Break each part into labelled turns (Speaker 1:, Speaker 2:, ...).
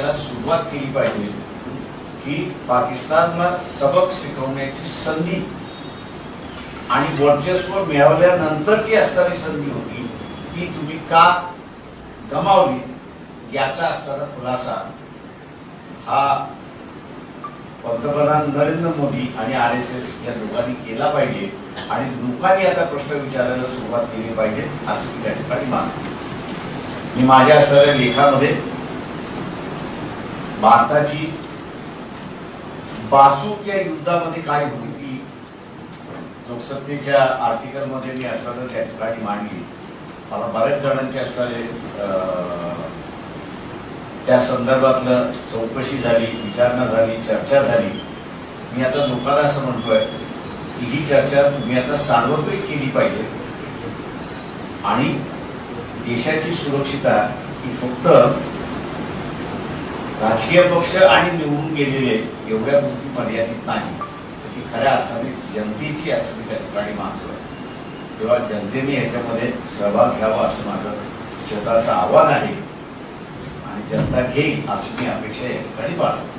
Speaker 1: त्याला सुरुवात केली पाहिजे की पाकिस्तानला सबक शिकवण्याची संधी. आणि वर्चस्व मिळवल्यानंतरची असणारी संधी होती ती तुम्ही का गमावली याचा असणारा खुलासा हा पंतप्रधान नरेंद्र मोदी आणि आर एस एस या दोघांनी केला पाहिजे. आणि लोकांनी आता प्रश्न विचारायला सुरुवात केली पाहिजे असं मी त्या ठिकाणी मानतो. मी माझ्या असणाऱ्या लेखामध्ये भारताची बासूच्या युद्धामध्ये काय होती ती लोकसत्तेच्या आर्टिकलमध्ये मी असताना त्या ठिकाणी मांडली. मला बऱ्याच जणांचे असणारे त्या संदर्भातलं चौकशी झाली विचारणा झाली चर्चा झाली. मी आता लोकांना असं म्हणतोय की ही चर्चा तुम्ही आता सार्वत्रिक केली पाहिजे. आणि देशाची सुरक्षिता ही फक्त राजकीय पक्ष आणि निवडून गेलेले एवढ्या पुरती मर्यादित नाही. तर ती खऱ्या अर्थाने जनतेची असं मी त्या ठिकाणी मानतोय तेव्हा जनतेने ह्याच्यामध्ये सहभाग घ्यावा असं माझं स्वतःचं आव्हान आहे. आणि जनता घेईल अशी मी अपेक्षा या ठिकाणी बाळगतो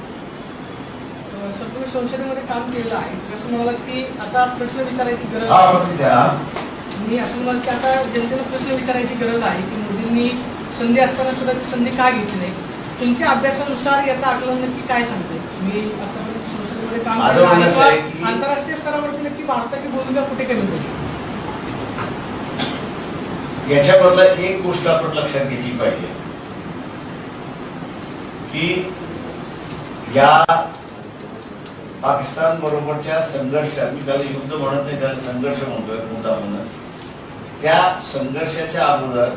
Speaker 2: तुम्ही संसदेमध्ये काम केलेलं आहे. जसं म्हणाला की आता प्रश्न विचारायची गरज आहे. मी असं म्हणाल की आता जनतेला प्रश्न विचारायची गरज आहे की मोदींनी संधी असताना सुद्धा ती संधी का घेतली नाही? तुमच्या अभ्यासानुसार याचं आकलन नक्की काय सांगते मी संसदेमध्ये काम आंतरराष्ट्रीय स्तरावरती नक्की भारताची भूमिका कुठे कमी होती?
Speaker 1: याच्याबद्दल एक गोष्ट आपण लक्षात घेतली पाहिजे की या पाकिस्तान बरोबरच्या संघर्ष मी त्याला युद्ध म्हणत नाही त्याला संघर्ष म्हणतोय मुद्दा म्हणून त्या संघर्षाच्या अगोदर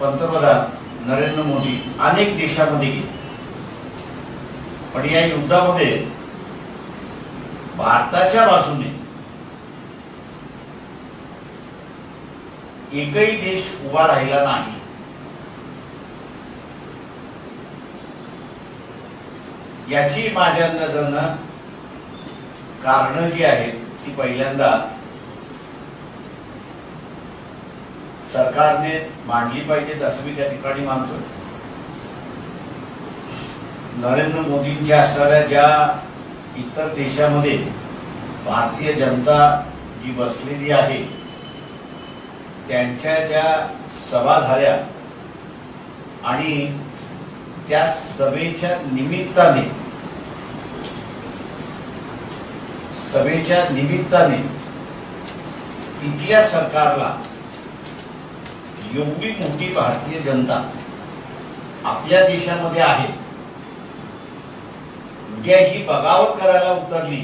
Speaker 1: पंतप्रधान नरेंद्र मोदी अनेक देशामध्ये गेले. पण या युद्धामध्ये भारताच्या बाजूने एकही देश उभा राहिला नाही. याची माझ्या नजरनं कारण जी आहेत ती पहिल्यांदा सरकारने मांडली पाहिजेत असं मी त्या ठिकाणी मानतो नरेंद्र मोदींच्या असणाऱ्या ज्या इतर देशामध्ये भारतीय जनता जी बसलेली आहे त्यांच्या ज्या सभा झाल्या आणि त्या सभेच्या निमित्ताने सभेच्या निमित्ताने तिथल्या सरकारला एवढी मोठी भारतीय जनता आपल्या देशामध्ये आहे. उद्या ही बगावत करायला उतरली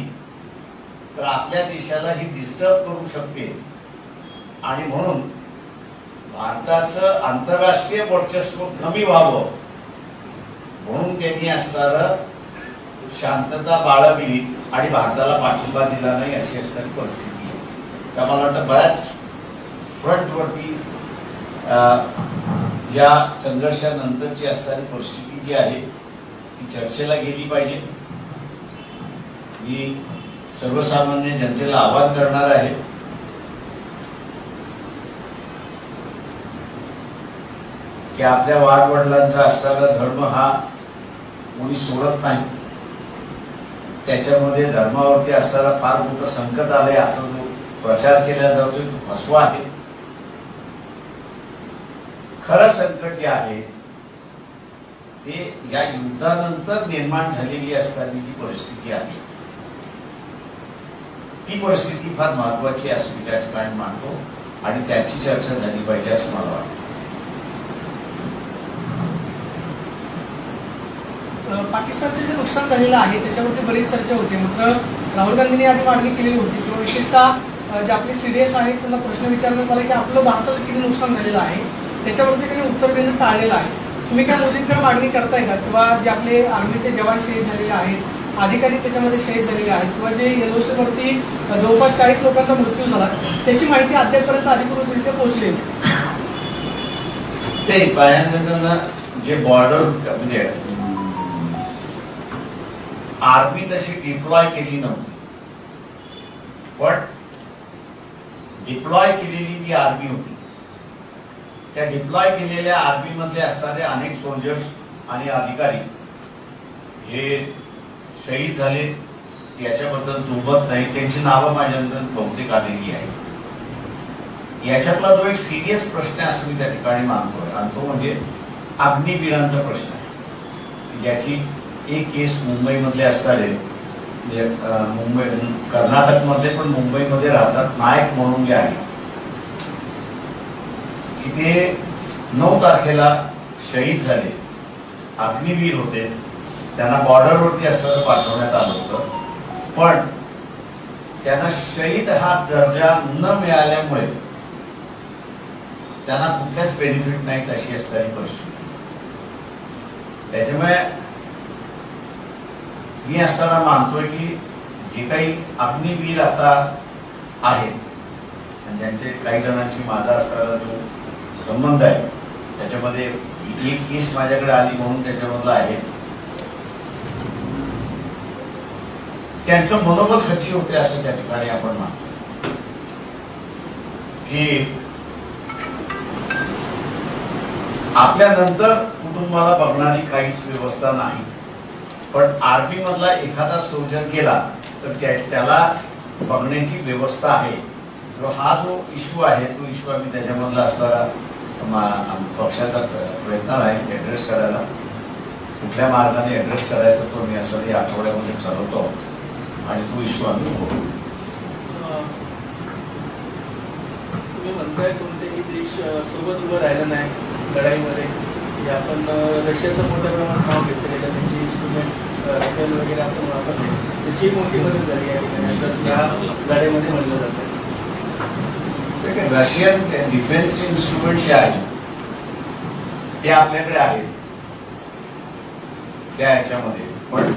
Speaker 1: तर आपल्या देशाला ही डिस्टर्ब करू शकते. आणि म्हणून भारताचं आंतरराष्ट्रीय वर्चस्व कमी व्हावं म्हणून त्यांनी असणारं शांतता बाळगली आणि भारताला पाठिंबा दिला नाही अशी असणारी परिस्थिती आहे. त्या मला वाटतं बऱ्याच फ्रंटवरती या संघर्षानंतरची असणारी परिस्थिती जी आहे ती चर्चेला गेली पाहिजे. मी सर्वसामान्य जनतेला आवाहन करणार आहे की आपल्या वाडवडिलांचा असणारा धर्म हा कोणी सोडत नाही. त्याच्यामध्ये धर्मावरती असणारा फार मोठं संकट आलंय असं जो प्रचार केला जातोय तो फसवा आहे. खरं संकट जे आहे ते या युद्धानंतर निर्माण झालेली असणारी जी परिस्थिती आहे ती परिस्थिती फार महत्वाची आहे असं मी त्या ठिकाणी मानतो आणि त्याची चर्चा झाली पाहिजे असं मला वाटतं.
Speaker 2: पाकिस्तानचे पाकिस्तानचं जे नुकसान झालेलं आहे त्याच्यावरती बरीच चर्चा होते. मात्र राहुल गांधींनी आधी मागणी केलेली होती. किंवा विशेषतः जे आपले सिरियस आहेत त्यांना प्रश्न विचारण्यात आला की आपलं भारताचं किती नुकसान झालेलं आहे? त्याच्यावरती त्यांनी उत्तर देणं टाळलेलं आहे. तुम्ही काय मोदींकडे मागणी करताय का? किंवा जे आपले आर्मीचे जवान शहीद झालेले आहेत अधिकारी त्याच्यामध्ये शहीद झालेले आहेत किंवा जे एलओसी वरती जवळपास चाळीस लोकांचा मृत्यू झाला त्याची माहिती अद्यापपर्यंत अधिकृतरित्या पोहोचली
Speaker 1: ते पहिल्यांदा जे बॉर्डर म्हणजे आर्मी तशी डिप्लॉय केली नव्हती. पण डिप्लॉय केलेली जी आर्मी होती त्या डिप्लॉय केलेल्या आर्मी मधले असणारे अनेक सोल्जर्स आणि अधिकारी हे शहीद झाले. याच्याबद्दल दुबत नाही. त्यांची नावं माझ्यानंतर बहुतेक आलेली आहे याच्यातला जो एक सिरियस प्रश्न आहे असं मी त्या ठिकाणी मानतोय. आणि तो म्हणजे अग्निवीरांचा प्रश्न आहे. ज्याची एक केस मुंबईमधले असणारे मुंबई कर्नाटकमध्ये पण मुंबईमध्ये राहतात. नायक म्हणून जे आहे इथे नऊ तारखेला शहीद झाले. अग्निवीर होते. त्यांना बॉर्डरवरती असं पाठवण्यात आलं होतं. पण त्यांना शहीद हा दर्जा न मिळाल्यामुळे त्यांना कुठल्याच बेनिफिट नाहीत अशी असणारी परिस्थिती. त्याच्यामुळे मी असताना मानतोय की जे काही अग्निवीर आता आहेत आणि ज्यांचे काही जणांची माझा असताना जो संबंध आहे. त्याच्यामध्ये एक केस माझ्याकडे आली म्हणून त्याच्यामधला आहे. त्यांचं मनोबल खची होते असं त्या ठिकाणी आपण मानतो. की आपल्यानंतर कुटुंबाला बघणारी काहीच व्यवस्था नाही. पण आर्मी मधला एखादा सोल्जर गेला तर त्या- त्याला बघण्याची व्यवस्था आहे. हा जो इश्यू आहे तो इश्यू आम्ही त्याच्यामधला असणारा पक्षाचा प्रयत्न आहे ॲड्रेस करायला. कुठल्या मार्गाने ॲड्रेस करायचा तो मी असं या आठवड्यामध्ये ठरवतो. आणि तो इश्यू आम्ही बघू.
Speaker 3: तुम्ही म्हणताय कोणतेही देश सोबत उभं राहिला नाही लढाईमध्ये. म्हणजे आपण रशियाचं मोठ्या प्रमाणात नाव घेतलं गेलं त्यांची इन्स्ट्रुमेंट रायफल वगैरे आपण वापरले. तशी मोठी मदत झाली आहे असं त्या लढाईमध्ये म्हणलं जातं.
Speaker 1: रशियन डिफेन्स इन्स्ट्रुमेंट जे आहे ते आपल्याकडे आहेत. त्या ह्याच्यामध्ये पण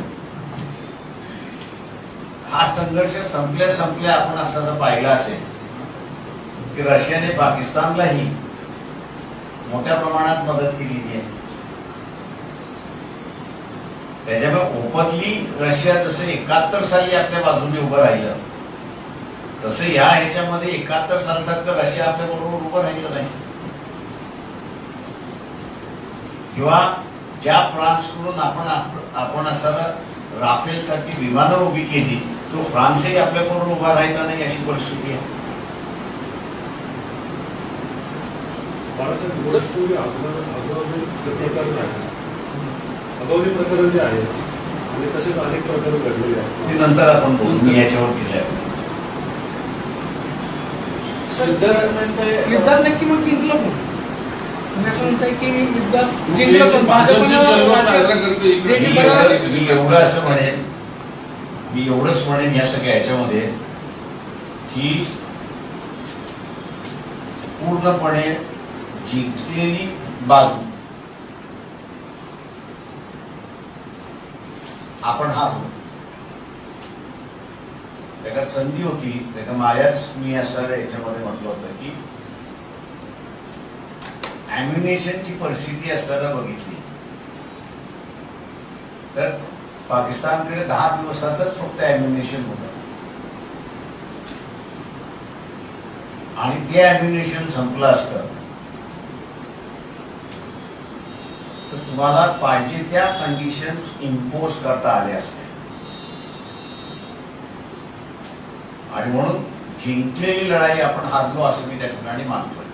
Speaker 1: हा संघर्ष संपल्या संपल्या आपण असताना पाहिला असेल की रशियाने पाकिस्तानलाही मोठ्या प्रमाणात मदत केलेली आहे. त्याच्यामुळे ओपनली रशिया जसं एकाहत्तर साली आपल्या बाजूने उभं राहिलं तसं या ह्याच्यामध्ये एकाहत्तर सालसारखं रशिया आपल्या बरोबर उभं राहिलं नाही. किंवा ज्या फ्रान्सकडून आपण आप- आपण असं राफेल सारखी विमानं उभी केली तो फ्रान्सही आपल्या बरोबर उभा राहिला नाही अशी परिस्थिती आहे.
Speaker 4: अगोदर प्रकरण जे आहे आणि तसेच अनेक प्रकार घडलेले आहेत.
Speaker 1: नंतर आपण बोलू मी याच्यावरतीच आहे
Speaker 3: युद्धादरम्यान ते
Speaker 2: युद्धात नक्की मग जिंकलं पण असं की युद्धात जिंकलं पण
Speaker 1: मी
Speaker 2: बरोबर-
Speaker 1: एवढं- मी एवढं असं म्हणेन मी एवढंच म्हणेन या सगळ्या ह्याच्यामध्ये की पूर्णपणे जिंकलेली बाजू. आपण हारलो त्याला संधी होती. त्याला मायाच मी असणाऱ्या याच्यामध्ये म्हटलं होतं की अम्युनेशनची परिस्थिती असताना बघितली. तर पाकिस्तानकडे दहा दिवसाचंच फक्त अम्युनेशन होतं. आणि ते अम्युनेशन संपलं असतं. तर तुम्हाला पाहिजे त्या कंडिशन्स इम्पोज करता आल्या असत्या आणि म्हणून जिंकलेली लढाई आपण हारलो असं मी त्या ठिकाणी मानतोय.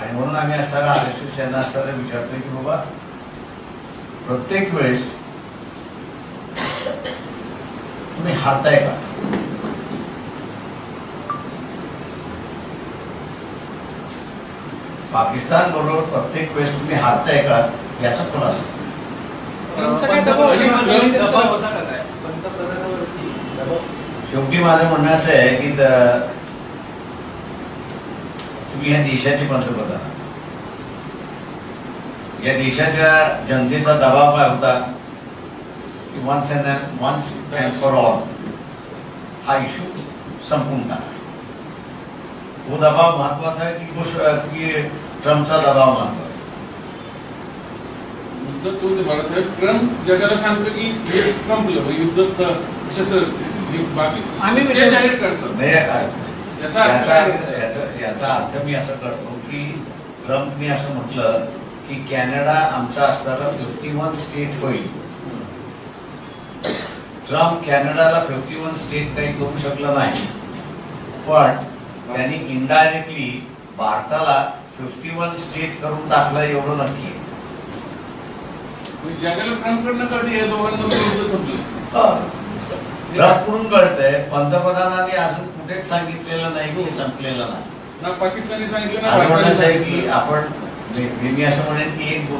Speaker 1: आणि म्हणून आम्ही असायला आर एस एस यांना असायला विचारतोय की बाबा प्रत्येक वेळेस तुम्ही हारताय का? पाकिस्तान बरोबर प्रत्येक वेळेस तुम्ही हारताय का? याचा खुलासा. शेवटी माझं म्हणणं असं आहे की तुम्ही या देशाचे पंतप्रधान या देशाच्या जनतेचा दबाव काय होता। Once and once and for all हा इश्यू संपून टाका तो दबाव महत्वाचा की बुश की ट्रम्पचा दबाव महत्वाचा?
Speaker 5: युद्ध तोच आहे बाळासाहेब ट्रंप जगाला सांगतो की हे संपलं युद्ध त- कसं हे बाकी
Speaker 2: आम्ही
Speaker 5: जाहीर याचा अर्थ
Speaker 1: मी असं करतो की ट्रम्पनी असं म्हटलं की कॅनडा आमचा असताना फिफ्टी वन स्टेट होईल. ट्रम्प कॅनडाला फिफ्टी वन स्टेट काही करू शकलं नाही. पण त्यांनी इनडायरेक्टली भारताला फिफ्टी वन स्टेट करून टाकलं एवढं नक्की. आहे.
Speaker 5: जगाला ट्रम्पकडनं कळते या दोघांना
Speaker 1: ट्रम्पकडून कळतंय पंतप्रधानांनी अजून कुठेच सांगितलेलं नाही की संपलेलं नाही.
Speaker 5: ना पाकिस्तानी सांगितलं ना
Speaker 1: की. आपण मी मी असं म्हणेन की एक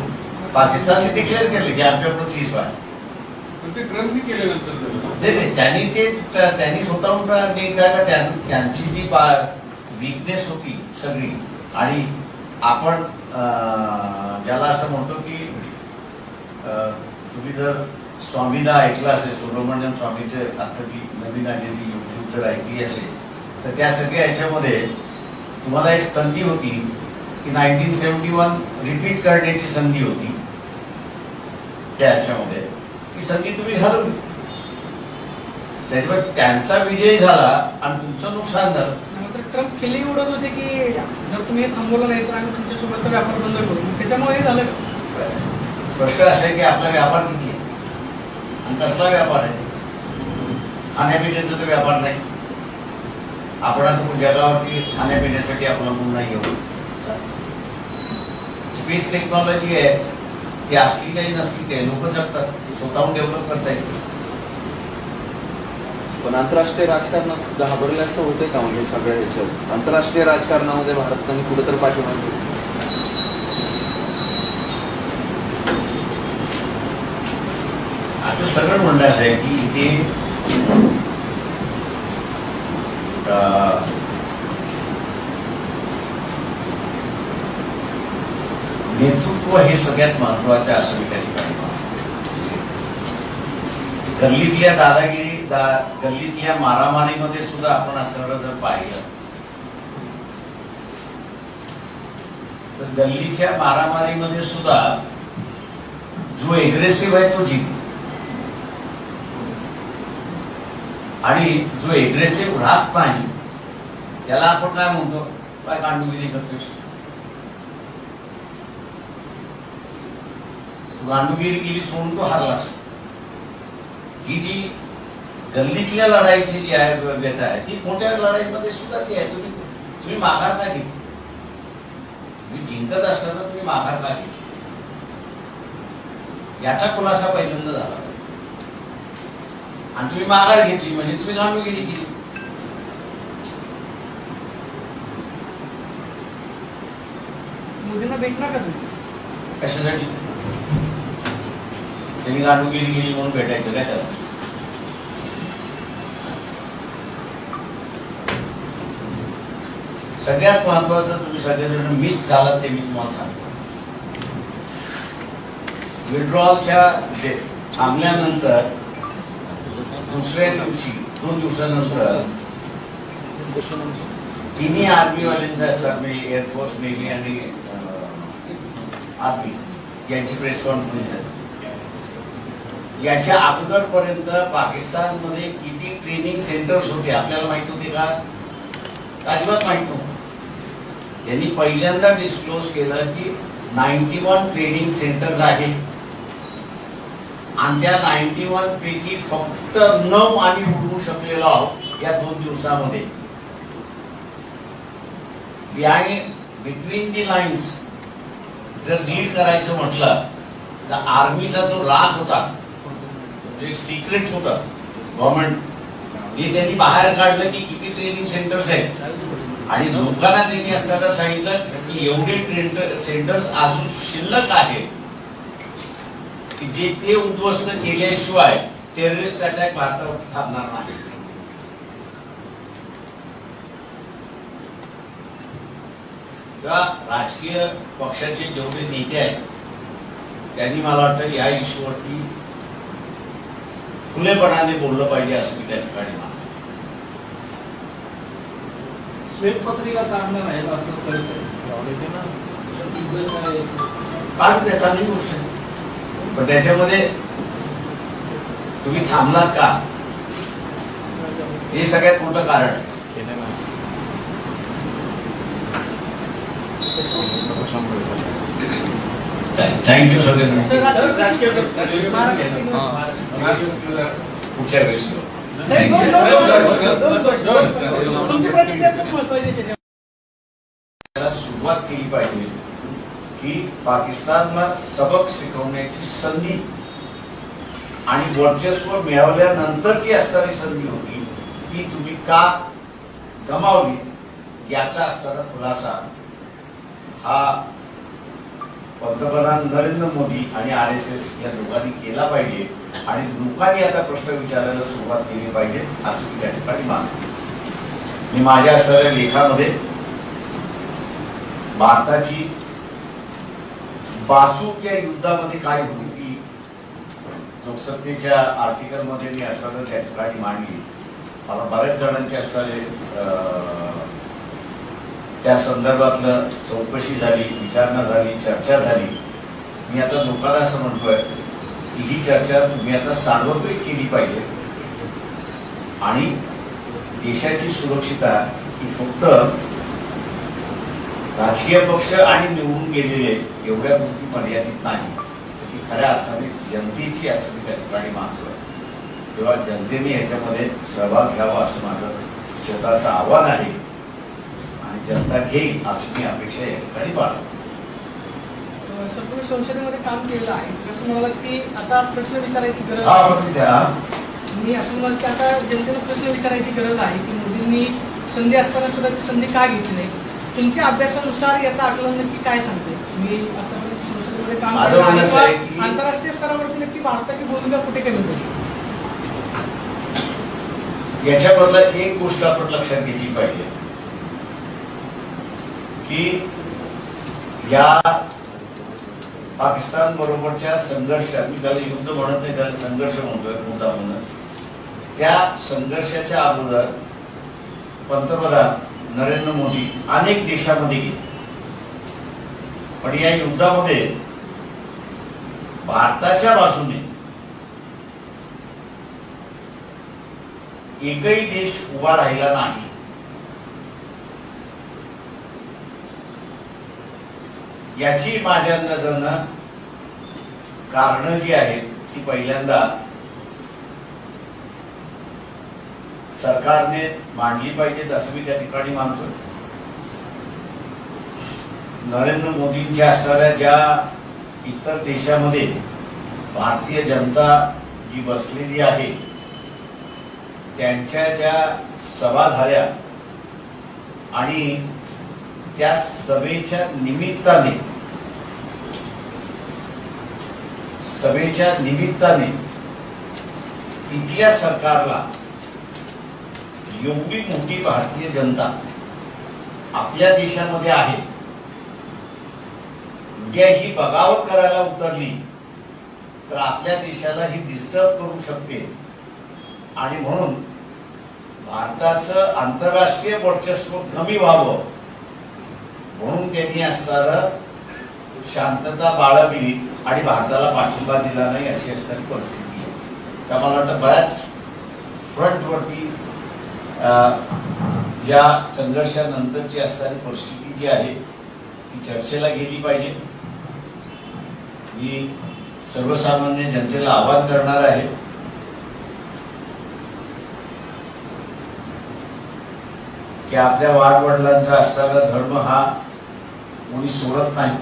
Speaker 1: पाकिस्तानने डिक्लेअर केलं की आमच्याकडून सीज आहे
Speaker 5: पण ते ट्रम्पनी केल्यानंतर झालं.
Speaker 1: नाही नाही, त्यांनी ते त्यांनी स्वतःहून काय का त्यां- त्यांची जी विकनेस होती सगळी आणि आपण अं, ज्याला असं म्हणतो की अं, तुम्ही जर स्वामीला ऐकलं असेल सुब्रमण्यम स्वामीचे आता ती नवीन आलेली युट्यूब जर ऐकली असेल तर त्या सगळ्या याच्यामध्ये तुम्हाला एक संधी होती की नाईन्टीन सेवन्टी वन रिपीट करण्याची संधी होती. त्या ह्याच्यामध्ये ती संधी तुम्ही घालवली त्याच्यामुळे त्यांचा विजय झाला आणि तुमचं नुकसान झालं.
Speaker 2: ट्रम्प खिल्ली उडत होते की जर तुम्ही हे थांबवलं नाही तर आम्ही तुमच्या सोबतचा व्यापार बंद करू. त्याच्यामुळे हे झालं का?
Speaker 1: प्रश्न असा आहे की आपला व्यापार किती आणि कसला व्यापार आहे. खाण्यापिण्याचा तर व्यापार नाही. आपण आता जगावरती खाण्यापिण्यासाठी अवलंबून नाही घेऊ स्पेस टेक्नॉलॉजी आहे. ती असली काही नसली काही लोक जगतात. स्वतःहून डेव्हलप करता येईल
Speaker 6: पण आंतरराष्ट्रीय राजकारणात घाबरले असं होते का म्हणजे सगळ्या ह्याच्यात? आंतरराष्ट्रीय राजकारणामध्ये भारताने कुठेतरी पाठीमागे
Speaker 1: सगळं म्हणणं असं आहे की इथे अं, नेतृत्व हे सगळ्यात महत्वाचं असं मी त्या ठिकाणी गल्लीतल्या दादागिरी दा गल्लीतल्या मारामारीमध्ये सुद्धा आपण असं जर पाहिलं तर गल्लीच्या मारामारीमध्ये सुद्धा जो एग्रेसिव्ह आहे तो जिंकतो. आणि जो एग्रेसिव्ह राहत नाही त्याला आपण काय म्हणतो? काय गांडुगिरी करतोस तू गांडुगिरी केली सोडून तो हरलास ही जी गल्लीतल्या लढाईची जी आहे व्यथा आहे ती मोठ्या लढाईमध्ये सुद्धा ती आहे. तुम्ही तुम्ही माघार का घेतली? तुम्ही जिंकत असताना तुम्ही माघार का घेतली? याचा खुलासा पहिल्यांदा झाला. आणि तुम्ही माघार घेतली म्हणजे तुम्ही गांडुगिरी केली.
Speaker 2: मोदींना भेटणार का तुम्ही?
Speaker 1: कशासाठी? त्यांनी गांडुगिरी केली म्हणून भेटायचं काय त्याला? सगळ्यात महत्वाचं तुम्ही सगळेजण मिस झाला ते मी तुम्हाला सांगतो. विड्रॉलच्या थांबल्यानंतर दुसऱ्या दिवशी दोन दिवसानंतर तिन्ही आर्मी वाल्यांचे असतात म्हणजे एअरफोर्स नेव्ही आणि uh, आर्मी यांची प्रेस कॉन्फरन्स अगोदर याच्या अगोदरपर्यंत पाकिस्तानमध्ये किती ट्रेनिंग सेंटर्स होते आपल्याला माहीत होते का? अजिबात माहीत नव्हतं. त्यांनी पहिल्यांदा डिस्क्लोज केलं की नाईन्टी वन ट्रेनिंग सेंटर्स आहेत. आणि त्या नाईन्टी वन पैकी फक्त नऊ आम्ही उडवू शकलेलो आहोत या दोन दिवसामध्ये. बिहाइंड बिटवीन दी लाईन्स जर लीड करायचं म्हटलं तर आर्मीचा जो राग होता जे सिक्रेट होतं गव्हर्नमेंट हे त्यांनी बाहेर काढलं की किती ट्रेनिंग सेंटर्स आहेत. आणि लोकांना त्यांनी असताना सांगितलं की एवढे ट्रेन सेंटर्स अजून शिल्लक आहेत. की जे ते उद्ध्वस्त केल्याशिवाय टेररिस्ट अटॅक भारतावर थांबणार नाही. तेव्हा राजकीय पक्षाचे जेवढे नेते आहेत त्यांनी मला वाटतं या इश्यूवरती खुलेपणाने बोललं पाहिजे असं मी त्या ठिकाणी मानतो.
Speaker 3: श्वेतपत्रिका काढणार आहेत असं कळतं
Speaker 1: कारण त्या चांगली गोष्ट पण त्याच्यामध्ये तुम्ही थांबलात का? हे सगळ्यात मोठं कारण. आहे. थँक्यू
Speaker 2: महाराष्ट्रातील-
Speaker 1: पुढच्या वेळेस सुरुवात केली पाहिजे. की पाकिस्तानला सबक शिकवण्याची संधी. आणि वर्चस्व मिळवल्यानंतरची असणारी संधी होती ती तुम्ही का गमावली याचा असणारा खुलासा हा पंतप्रधान नरेंद्र मोदी आणि आर एस एस या दोघांनी केला पाहिजे. आणि लोकांनी आता प्रश्न विचारायला सुरुवात केली पाहिजे असं मी त्या ठिकाणी मानतो. मी माझ्या असणाऱ्या लेखामध्ये भारताची बासूच्या युद्धामध्ये काय होती ती लोकसत्तेच्या आर्टिकलमध्ये मी असताना त्या ठिकाणी मांडली मला बऱ्याच जणांचे असणारे त्या संदर्भातलं चौकशी झाली विचारणा झाली चर्चा झाली. मी आता लोकांना असं म्हणतोय की ही चर्चा तुम्ही आता सार्वत्रिक केली पाहिजे. आणि देशाची सुरक्षिता ही फक्त राजकीय पक्ष आणि निवडून गेलेले एवढ्या पुरती मर्यादित नाही. तर ती खऱ्या अर्थाने जनतेची असं मी त्या ठिकाणी मानतोय तेव्हा जनतेने याच्यामध्ये सहभाग घ्यावा असं माझं स्वतःचं आव्हान आहे. आणि जनता घेईल असं मी अपेक्षा या ठिकाणी बाळगतो.
Speaker 2: संसदेमध्ये काम केलेलं आहे. जसं म्हणाला की आता प्रश्न विचारायची गरज मी असं म्हणाल की आता जनतेला प्रश्न विचारायची गरज आहे की मोदींनी संधी असताना सुद्धा ती संधी का घेतली नाही? तुमच्या अभ्यासानुसार याचं आकलन नक्की काय सांगते? संसदेमध्ये काम आंतरराष्ट्रीय स्तरावरती नक्की भारताची भूमिका कुठे कमी होती?
Speaker 1: याच्याबद्दल एक गोष्ट आपण लक्षात घेतली पाहिजे. की या पाकिस्तान बरोबरच्या संघर्ष मी त्याला युद्ध म्हणत नाही त्याला संघर्ष म्हणतोय मुद्दा म्हणून. त्या संघर्षाच्या अगोदर पंतप्रधान नरेंद्र मोदी अनेक देशामध्ये गेले. पण या युद्धामध्ये भारताच्या बाजूने एकही देश उभा राहिला नाही. याची माझ्या नजरनं कारण जी आहेत ती पहिल्यांदा सरकारने मांडली पाहिजेत असं मी त्या ठिकाणी मानतो नरेंद्र मोदींच्या असणाऱ्या ज्या इतर देशामध्ये भारतीय जनता जी बसलेली आहे त्यांच्या ज्या सभा झाल्या आणि त्या सभेच्या निमित्ताने सभेच्या निमित्ताने तिथल्या सरकारला एवढी मोठी भारतीय जनता आपल्या देशामध्ये आहे. उद्या ही बगावत करायला उतरली तर आपल्या देशाला ही डिस्टर्ब करू शकते. आणि म्हणून भारताचं आंतरराष्ट्रीय वर्चस्व कमी व्हावं म्हणून त्यांनी असणारं शांतता बाळगली आणि भारताला पाठिंबा दिला नाही अशी असणारी परिस्थिती आहे. तर मला वाटतं बऱ्याच फ्रंटवरती या संघर्षानंतरची असणारी परिस्थिती जी आहे ती चर्चेला गेली पाहिजे. मी सर्वसामान्य जनतेला आवाहन करणार आहे. की आपल्या वाडवडिलांचा असणारा धर्म हा कोणी सोडत नाही.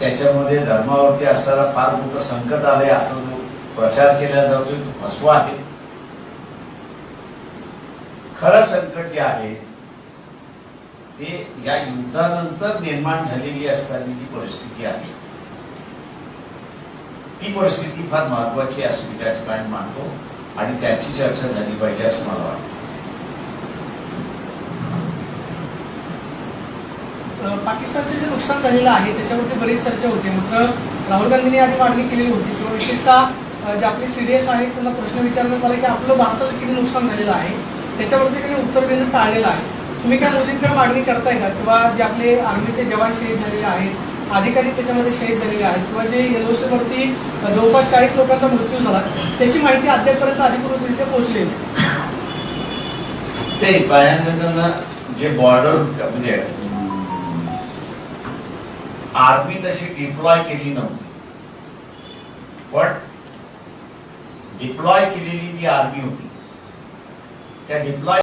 Speaker 1: त्याच्यामध्ये धर्मावरती असणारा फार मोठं संकट आलंय असं जो प्रचार केला जातोय तो फसवा आहे. खरं संकट जे आहे ते या युद्धानंतर निर्माण झालेली असणारी जी परिस्थिती आहे ती परिस्थिती फार महत्वाची असं मी त्या ठिकाणी मानतो आणि त्याची चर्चा झाली पाहिजे असं मला वाटतं.
Speaker 2: पाकिस्तानचं जे नुकसान झालेलं आहे त्याच्यावरती बरीच चर्चा होते. मात्र राहुल गांधींनी आधी मागणी केलेली होती. किंवा विशेषतः जे आपले सिरियस आहेत त्यांना प्रश्न विचारण्यात आला की आपलं भारताचं किती नुकसान झालेलं आहे? त्याच्यावरती त्यांनी उत्तर देणं टाळलेलं आहे. तुम्ही काय मोदींकडे मागणी करताय का? किंवा जे आपले आर्मीचे जवान शहीद झालेले आहेत अधिकारी त्याच्यामध्ये शहीद झालेले आहेत. किंवा जे वरती जवळपास चाळीस लोकांचा मृत्यू झाला त्याची माहिती अद्यापपर्यंत अधिकृतरित्या पोहोचलेली
Speaker 1: ते पहिल्यांदा जे बॉर्डर म्हणजे आर्मी तशी डिप्लॉय केली नव्हती. पण डिप्लॉय केलेली जी आर्मी होती त्या डिप्लॉय